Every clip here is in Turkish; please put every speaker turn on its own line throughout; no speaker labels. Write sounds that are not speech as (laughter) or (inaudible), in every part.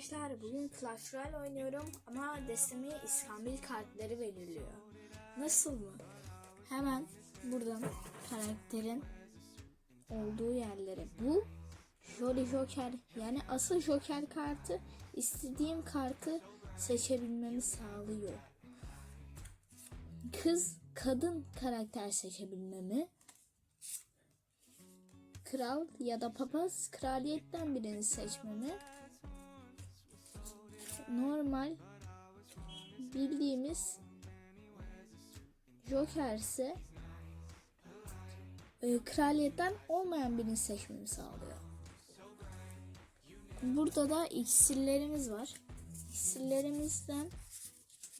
arkadaşlar bugün Clash Royale oynuyorum ama destemi İskambil kartları belirliyor. Nasıl mı? Hemen buradan karakterin olduğu yerlere bu Jolly Joker yani asıl Joker kartı istediğim kartı seçebilmemi sağlıyor. Kız kadın karakter seçebilmemi kral ya da papaz kraliyetten birini seçmemi normal bildiğimiz Joker ise e, kraliyetten olmayan birini seçmemi sağlıyor. Burada da iksirlerimiz var. İksirlerimizden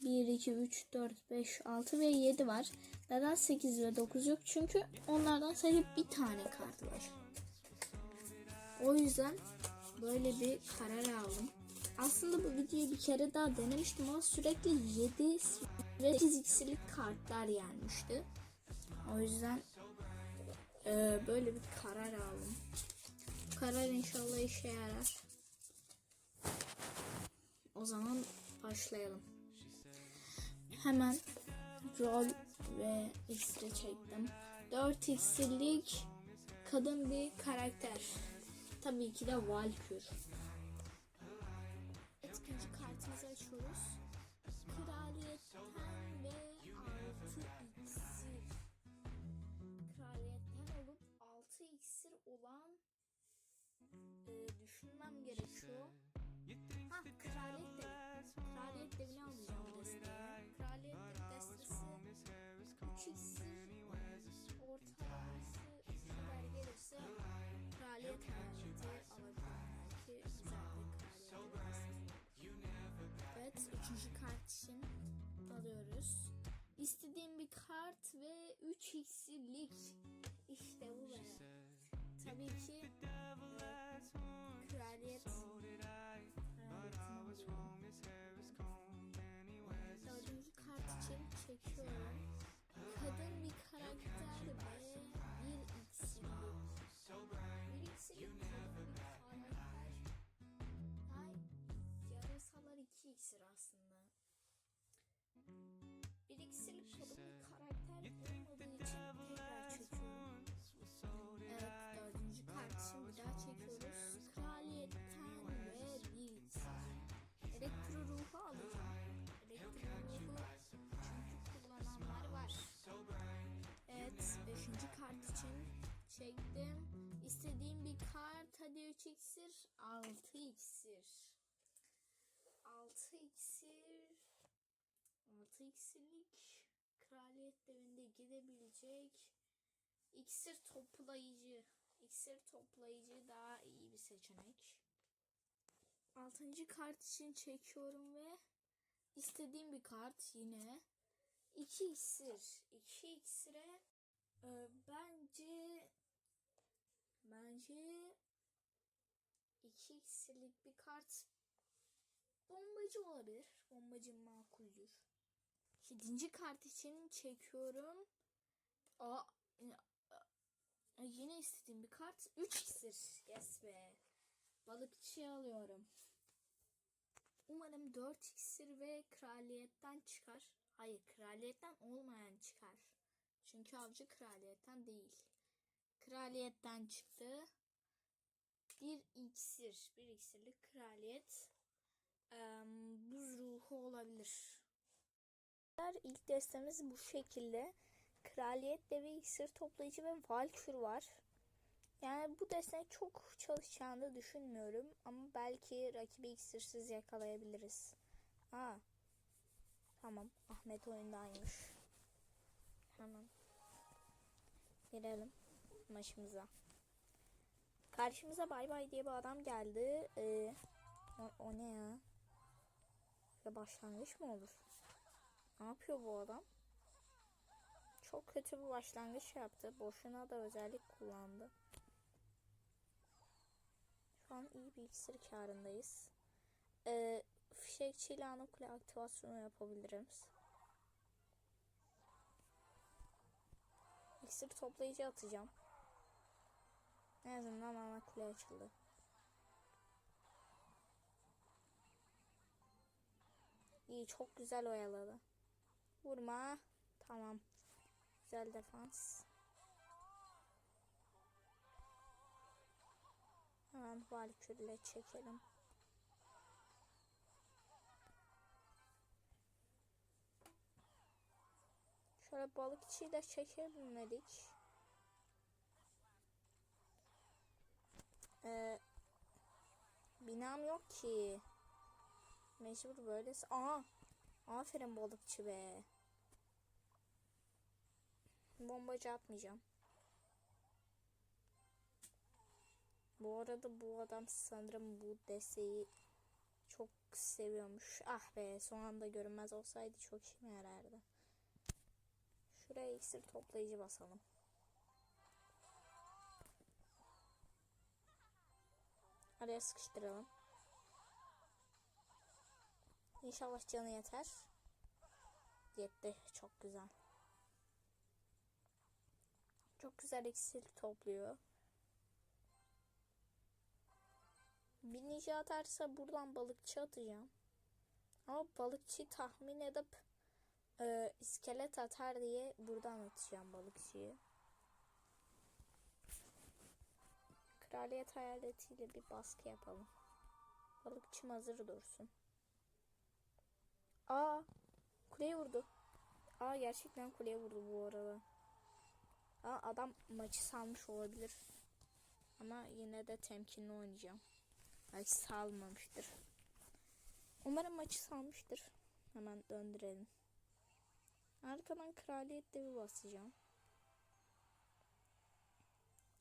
1, 2, 3, 4, 5, 6 ve 7 var. Neden 8 ve 9 yok? Çünkü onlardan sadece bir tane kart var. O yüzden böyle bir karar aldım. Aslında bu videoyu bir kere daha denemiştim ama sürekli 7 ve 8 iksirlik kartlar gelmişti. O yüzden e, böyle bir karar aldım. Karar inşallah işe yarar. O zaman başlayalım. Hemen rol ve iksiri çektim. 4 iksirlik kadın bir karakter. Tabii ki de Valkür. Açıyoruz. Kraliyetten ve 6 iksir. Kraliyetten olup 6 iksir olan e, düşünmem gerekiyor. Ha kraliyet devi. Kraliyet devini alacağım desteğe. Kraliyet devi destesi 3 iksir üçüncü kart için alıyoruz. İstediğim bir kart ve 3 iksirlik. İşte bu be. Tabii ki 3 iksir. 6 iksir. 6 iksir. 6 iksirlik kraliyet devinde gidebilecek. İksir toplayıcı. İksir toplayıcı daha iyi bir seçenek. Altıncı kart için çekiyorum ve istediğim bir kart yine. 2 iksir. 2 iksire e, bence bence 2 iksirlik bir kart bombacı olabilir. Bombacı makuldür. Yedinci kart için çekiyorum. Aa, aa, yine istediğim bir kart. 3 iksir. Yes be. Balıkçı alıyorum. Umarım 4 iksir ve kraliyetten çıkar. Hayır kraliyetten olmayan çıkar. Çünkü avcı kraliyetten değil. Kraliyetten çıktı. Bir iksir. Bir iksirlik kraliyet. Eee, buz ruhu olabilir. İlk destemiz bu şekilde. Kraliyet devi iksir toplayıcı ve valkür var. Yani bu deste çok çalışacağını düşünmüyorum. Ama belki rakibi iksirsiz yakalayabiliriz. Aa, Tamam. Ahmet oyundaymış. Hemen. Girelim maçımıza. Karşımıza bay bay diye bir adam geldi. Ee, o, o ne ya? Ya başlangıç mı olur? Ne yapıyor bu adam? Çok kötü bir başlangıç yaptı. Boşuna da özellik kullandı. Şu an iyi bir iksir karındayız. Ee, fişekçiyle anokule aktivasyonu yapabiliriz. İksir toplayıcı atacağım. En azından ana kule açıldı. İyi çok güzel oyaladı. Vurma. Tamam. Güzel defans. Hemen Valkür'le çekelim. Şöyle balıkçıyı da çekelim Ee, binam yok ki. Mecbur böyle. Aa, aferin balıkçı be. Bombacı atmayacağım. Bu arada bu adam sanırım bu desteği çok seviyormuş. Ah be son anda görünmez olsaydı çok işime yarardı. Şuraya iksir toplayıcı basalım. Araya sıkıştıralım. İnşallah canı yeter. Yetti. Çok güzel. Çok güzel iksir topluyor. Bir ninja atarsa buradan balıkçı atacağım. Ama balıkçı tahmin edip e, iskelet atar diye buradan atacağım balıkçıyı. Kraliyet hayaletiyle bir baskı yapalım. Balıkçım hazır dursun. Aa, kuleye vurdu. Aa gerçekten kuleye vurdu bu arada. Aa adam maçı salmış olabilir. Ama yine de temkinli oynayacağım. Ay salmamıştır. Umarım maçı salmıştır. Hemen döndürelim. Arkadan kraliyet devi basacağım.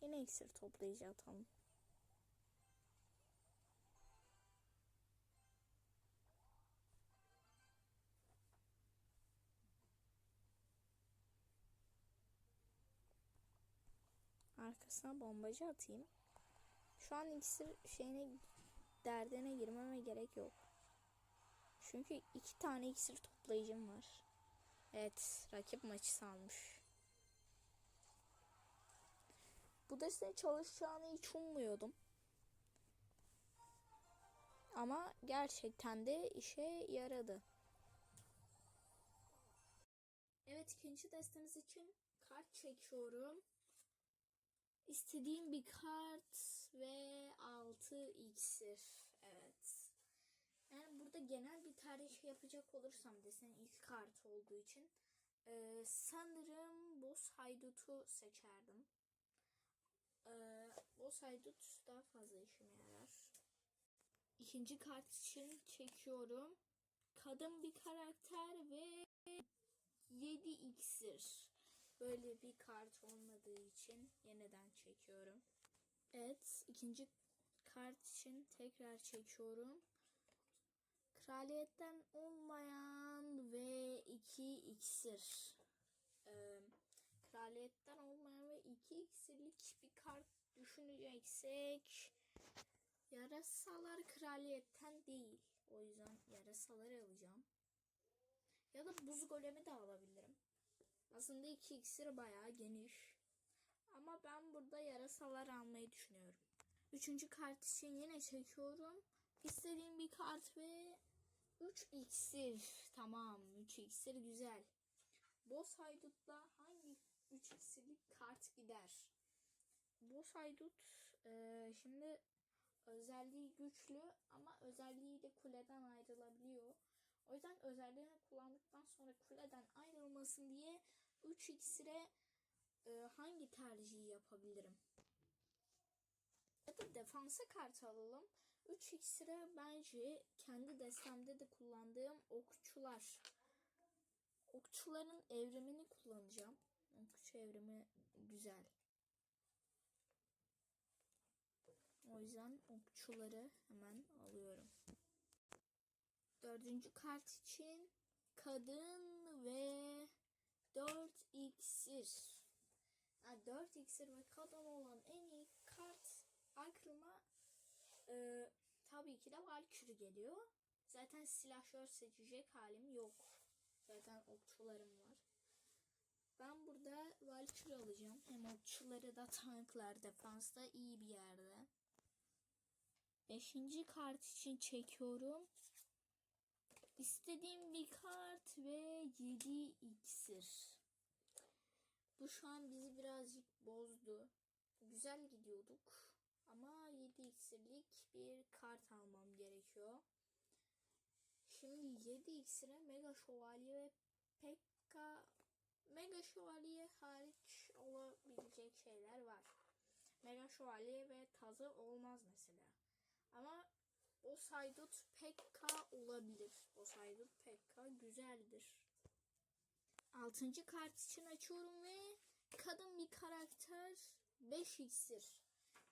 Yine iksir toplayıcı atalım. Arkasına bombacı atayım. Şu an iksir şeyine derdine girmeme gerek yok. Çünkü iki tane iksir toplayıcım var. Evet, rakip maçı salmış. Bu desteğin çalışacağını hiç ummuyordum. Ama gerçekten de işe yaradı. Evet ikinci destemiz için kart çekiyorum. İstediğim bir kart ve 6 iksir. Evet. Yani burada genel bir tarih yapacak olursam desen ilk kart olduğu için e, sanırım Boss Haydut'u seçerdim. E, Boss Haydut daha fazla işime yarar. İkinci kart için çekiyorum. Kadın bir karakter ve 7 iksir. Böyle bir kart olmadığı için yeniden çekiyorum. Evet, ikinci kart için tekrar çekiyorum. Kraliyetten olmayan ve 2 iksir. Ee, kraliyetten olmayan 2 iksirlik bir kart düşüneceksek yarasalar kraliyetten değil. O yüzden yarasaları alacağım. Ya da buz golemi de alabilirim. Aslında 2 iksir bayağı geniş. Ama ben burada yarasalar almayı düşünüyorum. Üçüncü kart için yine çekiyorum. İstediğim bir kart ve 3 iksir. Tamam 3 iksir güzel. Boss haydutla hangi 3 iksirlik kart gider? Boss haydut e, şimdi özelliği güçlü ama özelliği de kuleden ayrılabiliyor. O yüzden özelliğini kullandıktan sonra kuleden ayrılmasın diye 3 iksire e, hangi tercihi yapabilirim? Ya da defansa kart alalım. 3 iksire bence kendi destemde de kullandığım okçular. Okçuların evrimini kullanacağım. Okçu evrimi güzel. O yüzden okçuları hemen alıyorum. Dördüncü kart için kadın ve 4 iksir. Yani 4 iksir ve kadın olan en iyi kart aklıma e, tabii ki de Valkyrie geliyor. Zaten silahşör seçecek halim yok. Zaten okçularım var. Ben burada Valkyrie alacağım. Hem okçuları da tanklar defansta iyi bir yerde. Beşinci kart için çekiyorum. İstediğim bir kart ve 7 iksir. Bu şu an bizi birazcık bozdu. Güzel gidiyorduk. Ama 7 iksirlik bir kart almam gerekiyor. Şimdi 7 iksire Mega Şövalye ve Pekka Mega Şövalye hariç olabilecek şeyler var. Mega Şövalye ve Tazı olmaz mesela. Ama o Saydut Pekka olabilir. O Saydut Pekka güzeldir. Altıncı kart için açıyorum ve kadın bir karakter 5 iksir.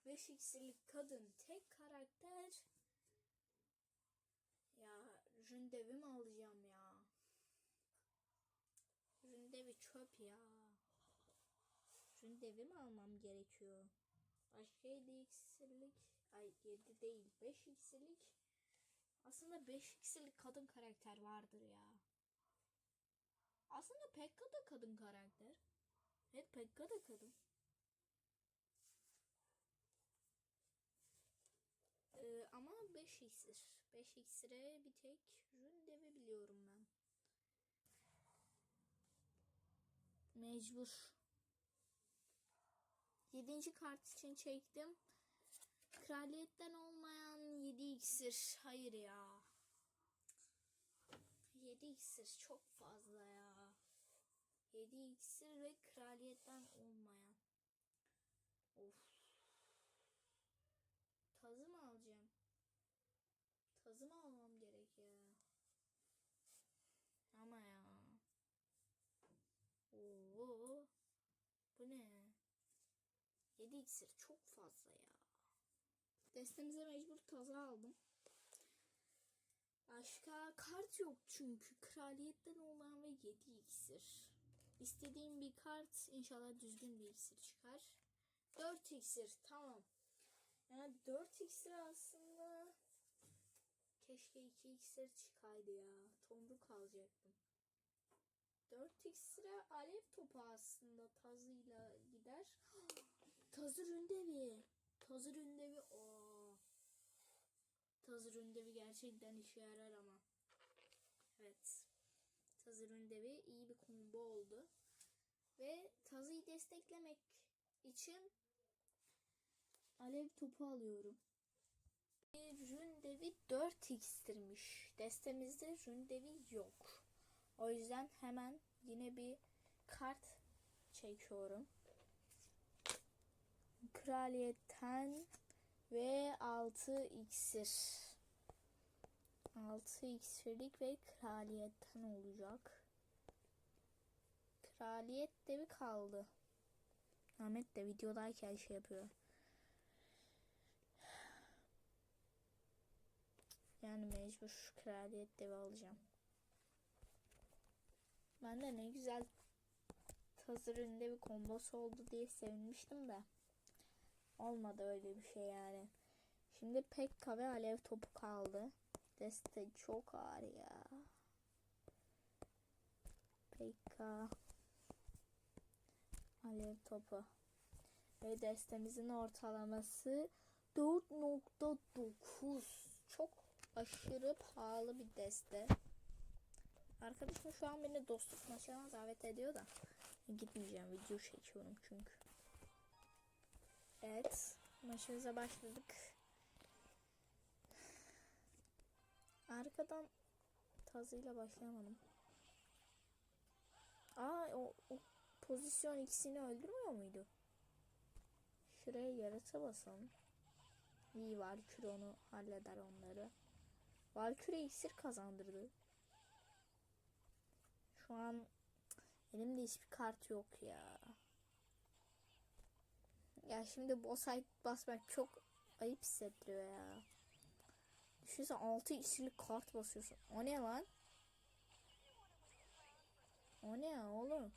5 iksirlik kadın tek karakter. Ya Ründevi mi alacağım ya? Ründevi çöp ya. Ründevi mi almam gerekiyor? Başka 7 iksirlik. Ay 7 değil 5 iksirlik. Aslında 5 iksirlik kadın karakter vardır ya. Aslında Pekka da kadın karakter. Evet Pekka da kadın. Ee, ama 5 iksir. 5 iksire bir tek Ründevi biliyorum ben. Mecbur. Yedinci kart için çektim. Kraliyetten olmayan 7 iksir. Hayır ya. 7 iksir çok fazla ya. 7 iksir ve kraliyetten olmayan. Of. Tazı mı alacağım? Tazı mı almam gerek ya? Ama ya. Oo. Bu ne? 7 iksir çok fazla ya. Destemize mecbur tazı aldım. Başka kart yok çünkü. Kraliyetten olan ve 7 iksir. İstediğim bir kart inşallah düzgün bir iksir çıkar. 4 iksir tamam. Yani 4 iksir aslında keşke 2 iksir çıkaydı ya. Tomruk alacaktım. 4 iksire alev topu aslında tazıyla gider. (gasps) Tazı ründevi. Tazı ründevi. Oo. Tazı ründevi gerçekten işe yarar ama. Evet. Tazı ründevi iyi bir combo oldu. Ve tazıyı desteklemek için alev topu alıyorum. Ründevi 4 x'tirmiş. Destemizde ründevi yok. O yüzden hemen yine bir kart çekiyorum. Kraliyetten ve 6 iksir. 6 iksirlik ve kraliyetten olacak. Kraliyet de mi kaldı? Ahmet de videodayken şey yapıyor. Yani mecbur kraliyet devi alacağım. Ben de ne güzel hazır önünde bir kombosu oldu diye sevinmiştim de. Olmadı öyle bir şey yani. Şimdi Pekka ve Alev topu kaldı. Deste çok ağır ya. Pekka. Alev topu. Ve destemizin ortalaması 4.9. Çok aşırı pahalı bir deste. Arkadaşım şu an beni dostluk maçına davet ediyor da gitmeyeceğim. Video çekiyorum çünkü. Evet. Maçımıza başladık. Arkadan tazıyla başlayamadım. Aa o, o pozisyon ikisini öldürmüyor muydu? Şuraya yarasa basalım. İyi Valkyrie onu halleder onları. Valkyrie iksir kazandırdı. Şu an elimde hiçbir kart yok ya. Ya şimdi boss fight basmak çok ayıp hissettiriyor ya. Düşünsene 6 iksirlik kart basıyorsun. O ne lan? O ne ya oğlum?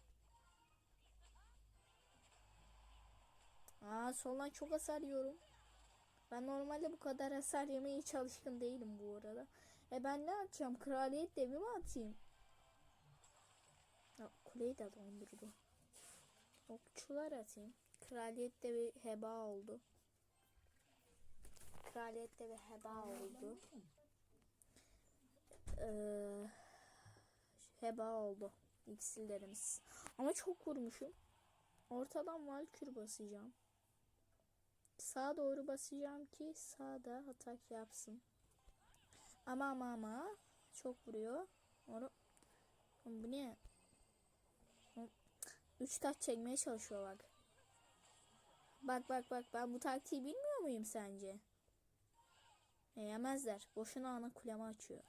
Aa soldan çok hasar yiyorum. Ben normalde bu kadar hasar yemeye hiç alışkın değilim bu arada. E ben ne atacağım? Kraliyet devi mi atayım? Ya, kuleyi de dondurdu. Okçular atayım. Kraliyet devi heba oldu. Kraliyet devi heba oldu. Ee, heba oldu iksirlerimiz. Ama çok vurmuşum. Ortadan valkür basacağım. Sağa doğru basacağım ki sağda atak yapsın. Ama ama ama çok vuruyor. Onu bu ne? Üç taş çekmeye çalışıyor bak. Bak bak bak ben bu taktiği bilmiyor muyum sence? E, yemezler. Boşuna ana kulemi açıyor.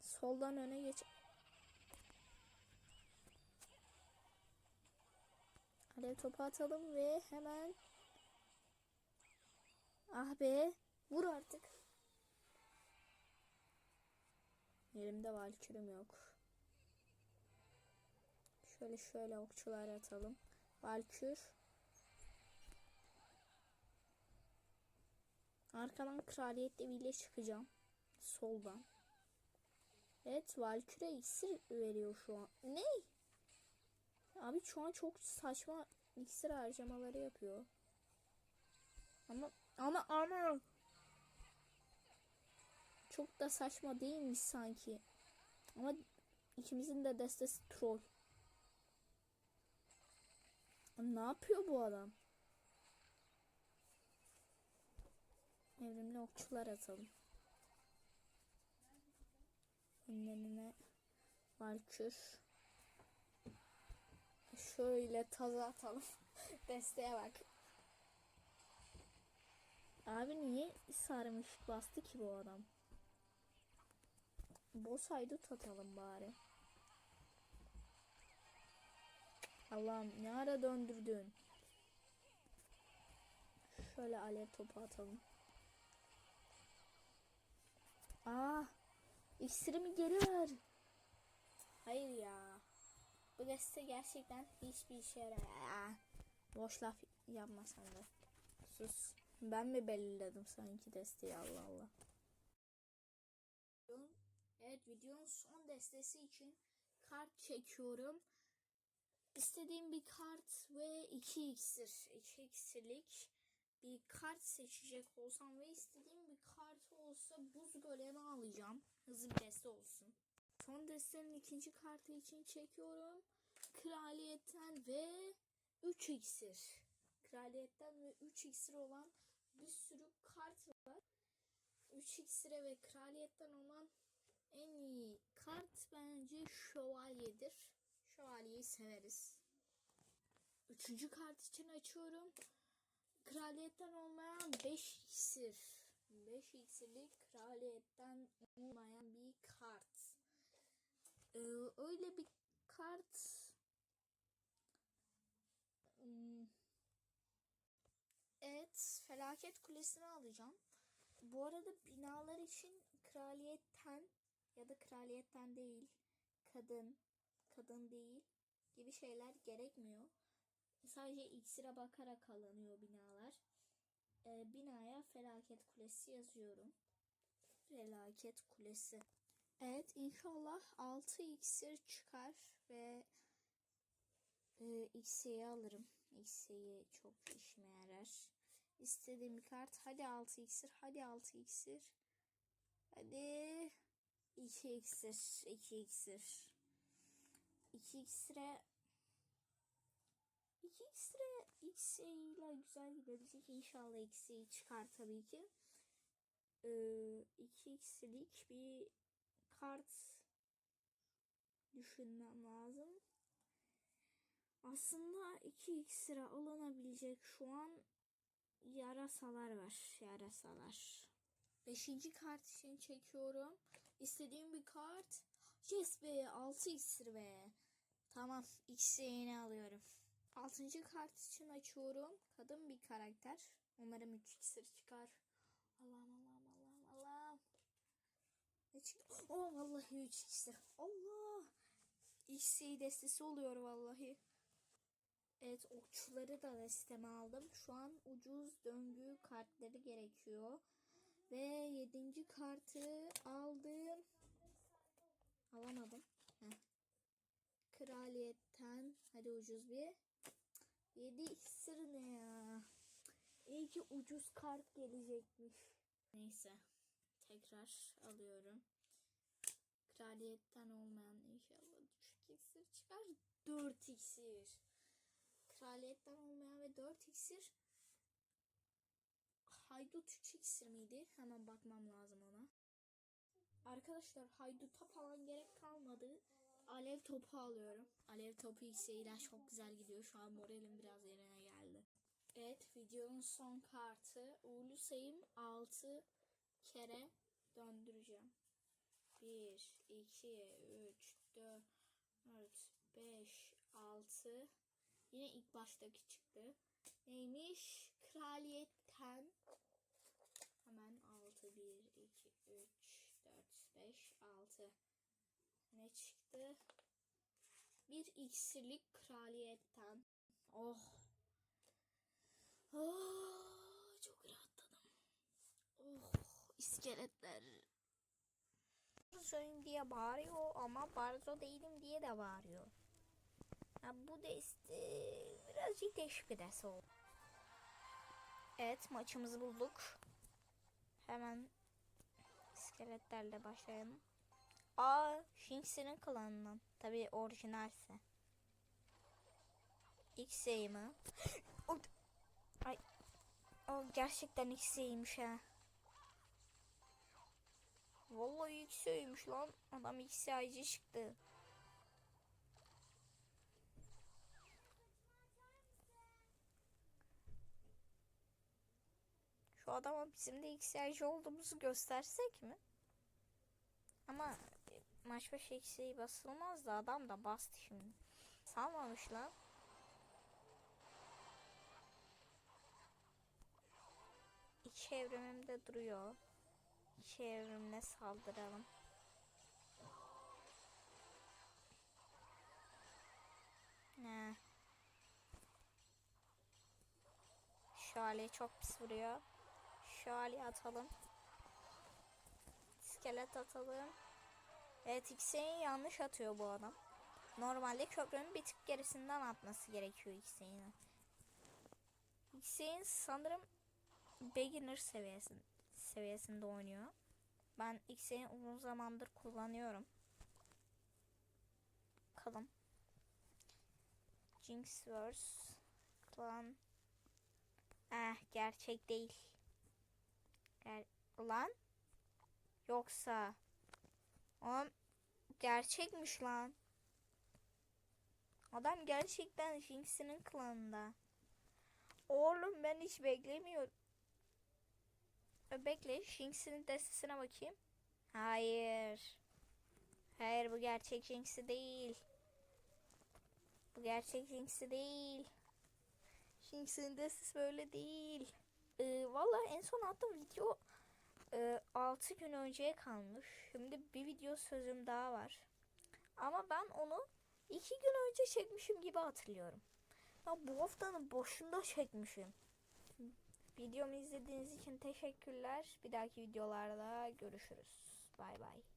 Soldan öne geç. Alev topu atalım ve hemen Ah be vur artık. Elimde valkürüm yok. Şöyle şöyle okçular atalım. Valkür. Arkadan kraliyet eviyle çıkacağım. Soldan. Evet Valkyrie iksir veriyor şu an. Ne? Abi şu an çok saçma iksir harcamaları yapıyor. Ama ama ama çok da saçma değilmiş sanki. Ama ikimizin de destesi troll. Ne yapıyor bu adam? Evrimli okçular atalım. Önlerine Valkür. Şöyle taza atalım. (laughs) Desteğe bak. Abi niye sarmış bastı ki bu adam? Boss haydut atalım bari. Allah'ım ne ara döndürdün? Şöyle alev topu atalım. Aa, iksirimi geri ver. Hayır ya. Bu deste gerçekten hiçbir işe yaramıyor. Boş laf yapma sen de. Sus. Ben mi belirledim sanki desteği Allah Allah. Evet videonun son destesi için kart çekiyorum. İstediğim bir kart ve iki iksir. iki iksirlik bir kart seçecek olsam ve istediğim bir kart olsa buz golemi alacağım. Hızlı bir deste olsun. Son destenin ikinci kartı için çekiyorum. Kraliyetten ve 3 iksir. Kraliyetten ve 3 iksir olan bir sürü kart var. 3 iksire ve kraliyetten olan en iyi kart bence şövalyedir. Şövalyeyi severiz. Üçüncü kart için açıyorum. Kraliyetten olmayan 5 iksir. 5 iksirlik kraliyetten olmayan bir kart. Ee, öyle bir kart Hmm. Evet, felaket kulesini alacağım. Bu arada binalar için kraliyetten ya da kraliyetten değil, kadın, kadın değil gibi şeyler gerekmiyor. Sadece iksire bakarak alınıyor binalar. Ee, binaya felaket kulesi yazıyorum. Felaket kulesi. Evet inşallah 6 iksir çıkar ve e, iksiri alırım. İksiri çok işime yarar. İstediğim bir kart. Hadi 6 iksir. Hadi 6 iksir. Hadi 2 iksir. 2 iksir. 2 iksire 2 iksire iksiriyle güzel gidebilecek. İnşallah iksiri çıkar tabii ki. 2 ee, iksirlik bir kart düşünmem lazım. Aslında 2 iksire alınabilecek şu an yarasalar var. Yarasalar. Beşinci kart için çekiyorum. İstediğim bir kart. Yes be 6 iksir be. Tamam iksirini alıyorum. Altıncı kart için açıyorum. Kadın bir karakter. Umarım 3 iksir çıkar. Allah'ım Allah'ım Allah'ım Allah'ım. Ne çıktı? Oh vallahi 3 iksir. Allah. İksir destesi oluyor vallahi. Evet okçuları da desteme aldım. Şu an ucuz döngü kartları gerekiyor. Ve yedinci kartı aldım. Alamadım. Kraliyetten. Hadi ucuz bir. Yedi iksir ne ya? İyi ki ucuz kart gelecekmiş. Neyse. tekrar alıyorum. Kraliyetten olmayan inşallah düşük iksir çıkar. 4 iksir. Kraliyetten olmayan ve 4 iksir. Haydut 3 iksir miydi? Hemen bakmam lazım ona. Arkadaşlar hayduta falan gerek kalmadı. Alev topu alıyorum. Alev topu iksiriyle çok güzel gidiyor. Şu an moralim biraz yerine geldi. Evet videonun son kartı. Uğurlu sayım 6 kere döndüreceğim. 1, 2, 3, 4, 4, 5, 6. Yine ilk baştaki çıktı. Neymiş? Kraliyetten. Hemen 6, 1, 2, 3, 4, 5, 6. Ne çıktı? Bir iksirlik kraliyetten. Oh. Oh, çok rahatladım. Oh, iskeletler.
Barzo'yum diye bağırıyor ama Barzo değilim diye de bağırıyor. Ha, bu deste birazcık değişik bir ders oldu. Evet maçımızı bulduk. Hemen iskeletlerle başlayalım. Aa Shinx'in klanından. Tabi orijinalse. Mi? O- Ay. O gerçekten X'eymiş ha. Vallahi X'eymiş lan. Adam X'e çıktı. Şu adama bizim de X'e olduğumuzu göstersek mi? Ama maç başı X'e basılmaz da adam da bastı şimdi. Salmamış lan. İç evrimimde duruyor. İç evrimle saldıralım. Ne? Şövalye çok pis vuruyor. Şövalye atalım. İskelet atalım. Evet X'e'yi yanlış atıyor bu adam. Normalde köprünün bir tık gerisinden atması gerekiyor X'e'nin. X'e'nin sanırım beginner seviyesinde, seviyesinde oynuyor. Ben X'e'yi uzun zamandır kullanıyorum. Bakalım. Jinxverse Clan Eh gerçek değil. Ger lan yoksa Oğlum gerçekmiş lan. Adam gerçekten Jinx'in klanında. Oğlum ben hiç beklemiyorum. Ö, Bekle Jinx'in destesine bakayım. Hayır. Hayır bu gerçek Jinx'i değil. Bu gerçek Jinx'i değil. Jinx'in destesi böyle değil. Ee, Valla en son attığım video e, 6 gün önceye kalmış. Şimdi bir video sözüm daha var. Ama ben onu 2 gün önce çekmişim gibi hatırlıyorum. Ya bu haftanın boşunda çekmişim. Videomu izlediğiniz için teşekkürler. Bir dahaki videolarda görüşürüz. Bay bay.